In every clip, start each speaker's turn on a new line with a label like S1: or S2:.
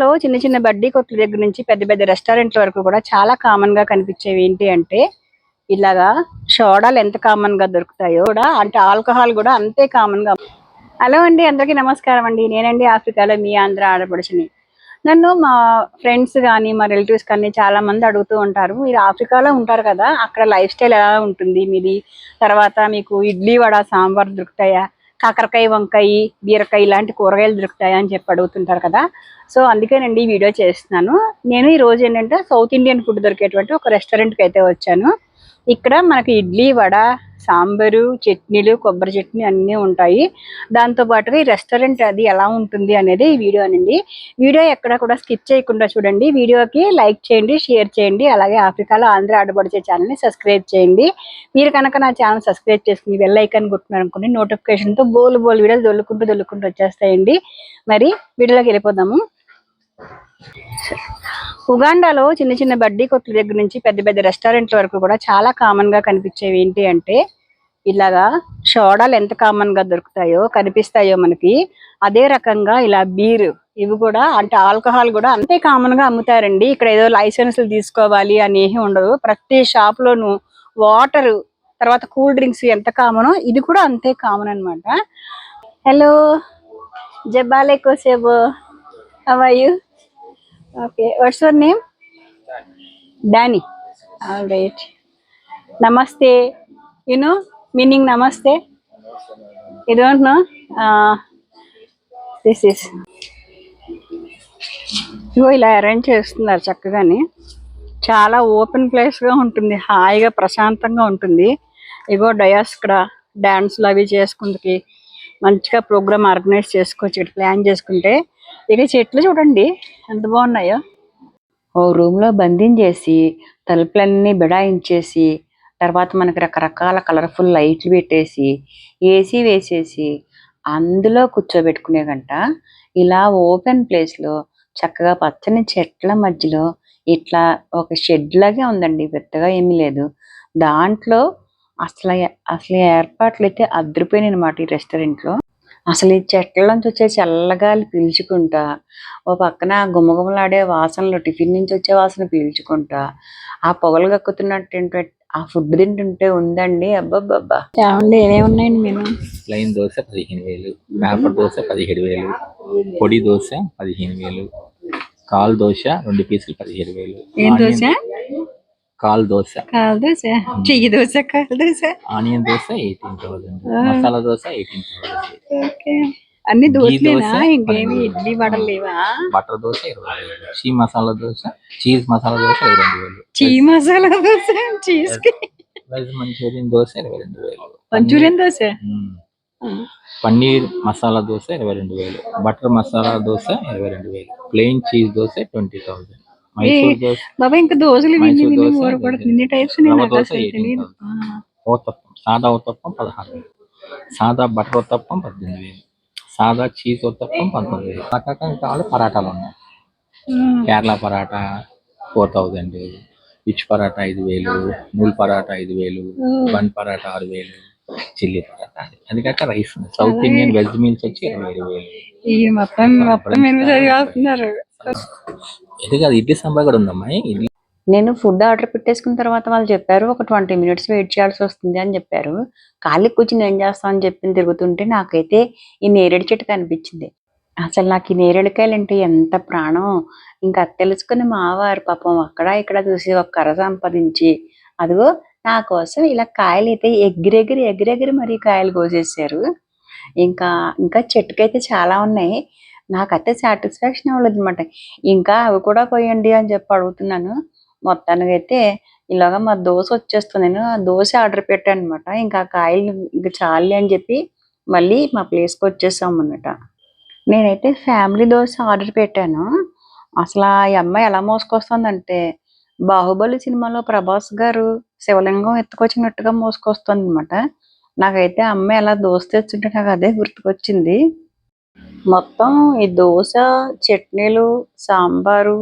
S1: లో చిన్న చిన్న బడ్డీ కొట్ల దగ్గర నుంచి పెద్ద పెద్ద రెస్టారెంట్ల వరకు కూడా చాలా కామన్గా కనిపించేవి ఏంటి అంటే ఇలాగా సోడాలు ఎంత కామన్గా దొరుకుతాయో కూడా అంటే ఆల్కహాల్ కూడా అంతే కామన్గా. హలో అండి అందరికీ నమస్కారం అండి. నేనండి ఆఫ్రికాలో మీ ఆంధ్ర ఆడపడుచుని. నన్ను మా ఫ్రెండ్స్ కానీ మా రిలేటివ్స్ కానీ చాలా మంది అడుగుతూ ఉంటారు. మీరు ఆఫ్రికాలో ఉంటారు కదా అక్కడ లైఫ్ స్టైల్ ఎలా ఉంటుంది? మీది తర్వాత మీకు ఇడ్లీ వడ సాంబార్ దొరుకుతాయా? కాకరకాయ వంకాయ బీరకాయ ఇలాంటి కూరగాయలు దొరుకుతాయి అని చెప్పి అడుగుతుంటారు కదా. సో అందుకేనండి ఈ వీడియో చేస్తున్నాను. నేను ఈ రోజు ఏంటంటే సౌత్ ఇండియన్ ఫుడ్ దొరికేటువంటి ఒక రెస్టారెంట్కి అయితే వచ్చాను. ఇక్కడ మనకి ఇడ్లీ వడ సాంబారు చట్నీలు కొబ్బరి చట్నీ అన్నీ ఉంటాయి. దాంతో పాటుగా ఈ రెస్టారెంట్ అది ఎలా ఉంటుంది అనేది ఈ వీడియో అనండి. వీడియో ఎక్కడ కూడా స్కిప్ చేయకుండా చూడండి. వీడియోకి లైక్ చేయండి షేర్ చేయండి. అలాగే ఆఫ్రికాలో ఆంధ్ర ఆడబడిచే ఛానల్ని సబ్స్క్రైబ్ చేయండి. మీరు కనుక నా ఛానల్ సబ్స్క్రైబ్ చేసుకుని బెల్ ఐకాన్ కొట్టుకున్నారు నోటిఫికేషన్తో బోలు బోలు వీడియోలు దొల్లుకుంటూ దొల్లుకుంటూ వచ్చేస్తాయండి. మరి వీడియోలోకి వెళ్ళిపోదాము. ఉగాండాలో చిన్న చిన్న బడ్డీ కొట్ల దగ్గర నుంచి పెద్ద పెద్ద రెస్టారెంట్ల వరకు కూడా చాలా కామన్గా కనిపించేవి ఏంటి అంటే ఇలాగా షోడాలు ఎంత కామన్గా దొరుకుతాయో కనిపిస్తాయో మనకి. అదే రకంగా ఇలా బీర్ ఇవి కూడా అంటే ఆల్కహాల్ కూడా అంతే కామన్గా అమ్ముతారండి. ఇక్కడ ఏదో లైసెన్సులు తీసుకోవాలి అని ఏమీ ఉండదు. ప్రతి షాప్ లోను వాటర్ తర్వాత కూల్ డ్రింక్స్ ఎంత కామనో ఇది కూడా అంతే కామన్ అన్నమాట. హలో జబాలే కోసేబో. How are you okay what's your name Danny all right namaste you know meaning namaste you don't know this is ఇగో ఇలా అరేంజ్ చేస్తున్నారు చక్కగాని. చాలా ఓపెన్ ప్లేస్గా ఉంటుంది హాయిగా ప్రశాంతంగా ఉంటుంది. ఇగో డయాస్ ఇక్కడ డాన్స్లు అవి చేసుకుందుకి మంచిగా ప్రోగ్రామ్ ఆర్గనైజ్ చేసుకోవచ్చు ఇక్కడ ప్లాన్ చేసుకుంటే. ఇక చెట్లు చూడండి ఎంత బాగున్నాయో. ఓ రూమ్లో బంధించేసి తలుపులన్నీ బిడాయించేసి తర్వాత మనకి రకరకాల కలర్ఫుల్ లైట్లు పెట్టేసి ఏసీ వేసేసి అందులో కూర్చోబెట్టుకునే గంట ఇలా ఓపెన్ ప్లేస్లో చక్కగా పచ్చని చెట్ల మధ్యలో ఇట్లా ఒక షెడ్ లాగే ఉందండి పెద్దగా ఏమీ లేదు. దాంట్లో అసలు అసలు ఏర్పాట్లు అయితే అదిరిపోయినాయి అనమాట ఈ రెస్టారెంట్లో. అసలు ఈ చెట్ల నుంచి వచ్చే చల్లగాలి పీల్చుకుంటా. ఓ పక్కన గుమగుమలాడే వాసనలు టిఫిన్ నుంచి వచ్చే వాసన పీల్చుకుంటా. ఆ పొగలు కక్కుతున్నట్టు ఆ ఫుడ్ తింటుంటే ఉందండి. అబ్బబ్బబ్బా. ఏమండి ఏమేమి ఉన్నాయండి మీరు?
S2: ప్లెయిన్ దోశ పదిహేను వేలు పేపర్ దోశ పదిహేడు వేలు పొడి దోశ పదిహేను వేలు కాల్ దోశ రెండు పీసులు పదిహేడు వేలు
S1: ఏం దోశ?
S2: కాల్ దోశ.
S1: కాలు దోశ? చెయ్యి దోశ కాలు dosa?
S2: Onion dosa eighteen thousand masala dosa eighteen thousand
S1: okay. అన్ని దోశలేనా?
S2: దోశ,
S1: ఇంకేమి. ఇడ్లీ వడలు లేవా?
S2: బటర్ దోశ ఇరవై వేలు. చీ మసాలా దోశ చీజ్ మసాలా దోశ ఇరవై రెండు వేలు.
S1: చీ మసాలా దోశ చీజ్కి?
S2: వెజ్ మంచూరియన్ దోశ ఇరవై రెండు వేలు.
S1: మంచూరియన్ దోశ.
S2: పన్నీర్ మసాలా దోశ ఇరవై రెండు వేలు. బటర్ మసాలా దోశ ఇరవై రెండు వేలు. Plain cheese dosa twenty thousand
S1: బాబా ఇంకా దోశలు విని విని
S2: దోశ,
S1: ఊరకూడదు ఇన్ని టైప్స్ నేను
S2: దోశ
S1: అసలు
S2: 18,000.
S1: తెలియదు
S2: ఊతప్పం సాదా ఊతప్పం పదహారు వేలు. సాదా బటర్ ఊతప్పం పద్దెనిమిది వేలు. సాదా చీజ్ ఊతప్పం పంతొమ్మిది వేలు. రకరకాల కావాలి పరాటాలు ఉన్నాయి. Kerala paratha four thousand fish paratha ఐదు వేలు. నూల్ పరాటా ఐదు వేలు. బన్ పరాటా ఆరు వేలు. చిల్లీ పరాటా అది. కాక rice South Indian veg meals వచ్చి ఇరవై ఏడు వేలు.
S1: ఈ మొత్తం మొత్తం చదివేస్తున్నారు?
S2: ఇది కాదు ఇడ్లీ సాంబార్ కూడా ఉందమ్మా ఇడ్లీ.
S1: నేను ఫుడ్ ఆర్డర్ పెట్టేసుకున్న తర్వాత వాళ్ళు చెప్పారు ఒక ట్వంటీ మినిట్స్ వెయిట్ చేయాల్సి వస్తుంది అని చెప్పారు. ఖాళీ కూర్చుని ఏం చేస్తాం అని చెప్పి తిరుగుతుంటే నాకైతే ఈ నేరేడు చెట్టు కనిపించింది. అసలు నాకు ఈ నేరేడుకాయలు అంటే ఎంత ప్రాణం? ఇంకా తెలుసుకుని మావారు పాపం అక్కడ ఇక్కడ చూసి ఒక కర్ర సంపాదించి అదిగో నా కోసం ఇలా కాయలు అయితే ఎగిరెగిరి ఎగిరెగిరి మరీ కాయలు కోసేసారు ఇంకా ఇంకా చెట్టుకైతే చాలా ఉన్నాయి. నాకైతే సాటిస్ఫాక్షన్ అవ్వలేదు అనమాట ఇంకా అవి కూడా కోయండి అని చెప్పి అడుగుతున్నాను. మొత్తానికి అయితే ఇలాగా మా దోశ వచ్చేస్తుంది. నేను ఆ దోశ ఆర్డర్ పెట్టాను అనమాట ఇంకా ఆ కాయలు ఇంకా చాలు అని చెప్పి మళ్ళీ మా ప్లేస్కి వచ్చేసాం అన్నమాట. నేనైతే ఫ్యామిలీ దోశ ఆర్డర్ పెట్టాను. అసలు ఆ అమ్మాయి ఎలా మోసుకొస్తుందంటే బాహుబలి సినిమాలో ప్రభాస్ గారు శివలింగం ఎత్తుకొచ్చినట్టుగా మోసుకొస్తుంది అనమాట నాకైతే అమ్మాయి ఎలా దోశ తెచ్చుంటే నాకు అదే గుర్తుకొచ్చింది. మొత్తం ఈ దోశ చట్నీలు సాంబారు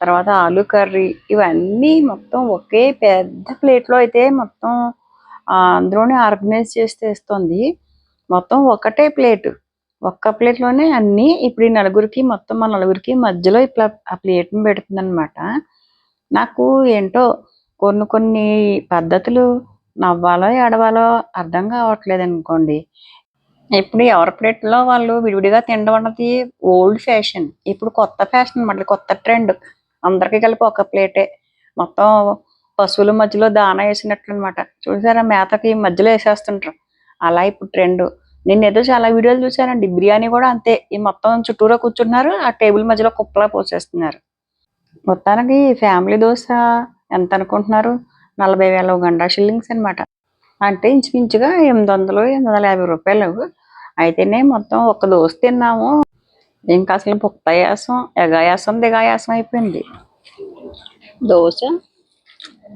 S1: తర్వాత ఆలు కర్రీ ఇవన్నీ మొత్తం ఒకే పెద్ద ప్లేట్లో అయితే మొత్తం అందులోనే ఆర్గనైజ్ చేసి తెస్తుంది. మొత్తం ఒకటే ప్లేట్.
S3: ఒక్క ప్లేట్లోనే అన్నీ ఇప్పుడు ఈ నలుగురికి మొత్తం మా నలుగురికి మధ్యలో ఇట్లా ఆ ప్లేట్ని పెడుతుందనమాట నాకు ఏంటో కొన్ని కొన్ని పద్ధతులు నవ్వాలో ఏడవాలో అర్థం కావట్లేదు అనుకోండి ఇప్పుడు ఎవరి ప్లేట్లో వాళ్ళు విడివిడిగా తినడం అన్నది ఓల్డ్ ఫ్యాషన్ ఇప్పుడు కొత్త ఫ్యాషన్ మళ్ళీ కొత్త ట్రెండ్ అందరికీ కలిపి ఒక ప్లేటే. మొత్తం పశువుల మధ్యలో దానా వేసినట్లు అనమాట చూసారా మేతకి మధ్యలో వేసేస్తుంటారు. అలా ఇప్పుడు ట్రెండ్ నేను ఏదో చాలా వీడియోలు చూసానండి బిర్యానీ కూడా అంతే. ఈ మొత్తం చుట్టూరా కూర్చుంటున్నారు. ఆ టేబుల్ మధ్యలో కుప్పలా పోసేస్తున్నారు. మొత్తానికి ఫ్యామిలీ దోశ ఎంత అనుకుంటున్నారు? నలభై వేల గండా షిల్లింగ్స్ అనమాట అంటే ఇంచుమించుగా ఎనిమిది వందలు ఎనిమిది వందల యాభై రూపాయలు. అయితేనే మొత్తం ఒక దోశ తిన్నాము. ఇంకా అసలు పుక్తాయాసం ఎగాయాసం దిగాయాసం అయిపోయింది. దోశ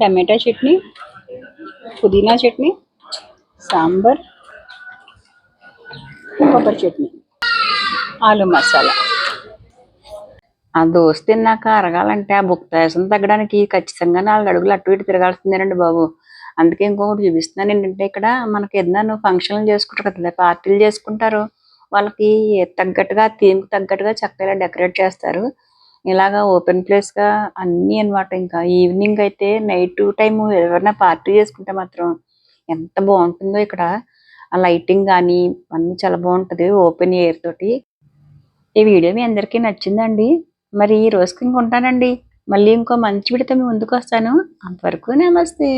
S3: టమాటా చట్నీ పుదీనా చట్నీ సాంబార్ కొబ్బరి చట్నీ ఆలు మసాలా. ఆ దోశ తిన్నాక అరగాలంటే ఆ బుక్తాయాసం తగ్గడానికి ఖచ్చితంగా నాలుగు అడుగులు అటు ఇటు తిరగాల్సిందేనండి బాబు. అందుకే ఇంకొకటి చూపిస్తున్నాను. ఏంటంటే ఇక్కడ మనకి ఏదైనా ఫంక్షన్లు చేసుకుంటారు కదా పార్టీలు చేసుకుంటారు. వాళ్ళకి తగ్గట్టుగా థీమ్ తగ్గట్టుగా చక్కగా డెకరేట్ చేస్తారు. ఇలాగా ఓపెన్ ప్లేస్గా అన్నీ అనమాట అన్నమాట. ఇంకా ఈవినింగ్ అయితే నైట్ టైం ఎవరైనా పార్టీ చేసుకుంటే మాత్రం ఎంత బాగుంటుందో ఇక్కడ. ఆ లైటింగ్ కానీ అన్నీ చాలా బాగుంటుంది ఓపెన్ ఎయిర్ తోటి. ఈ వీడియో మీ అందరికీ నచ్చిందండి. మరి ఈ రోజుకి ఇంక ఉంటానండి మళ్ళీ ఇంకో మంచి విడితే మీ ముందుకు వస్తాను. అంతవరకు నమస్తే.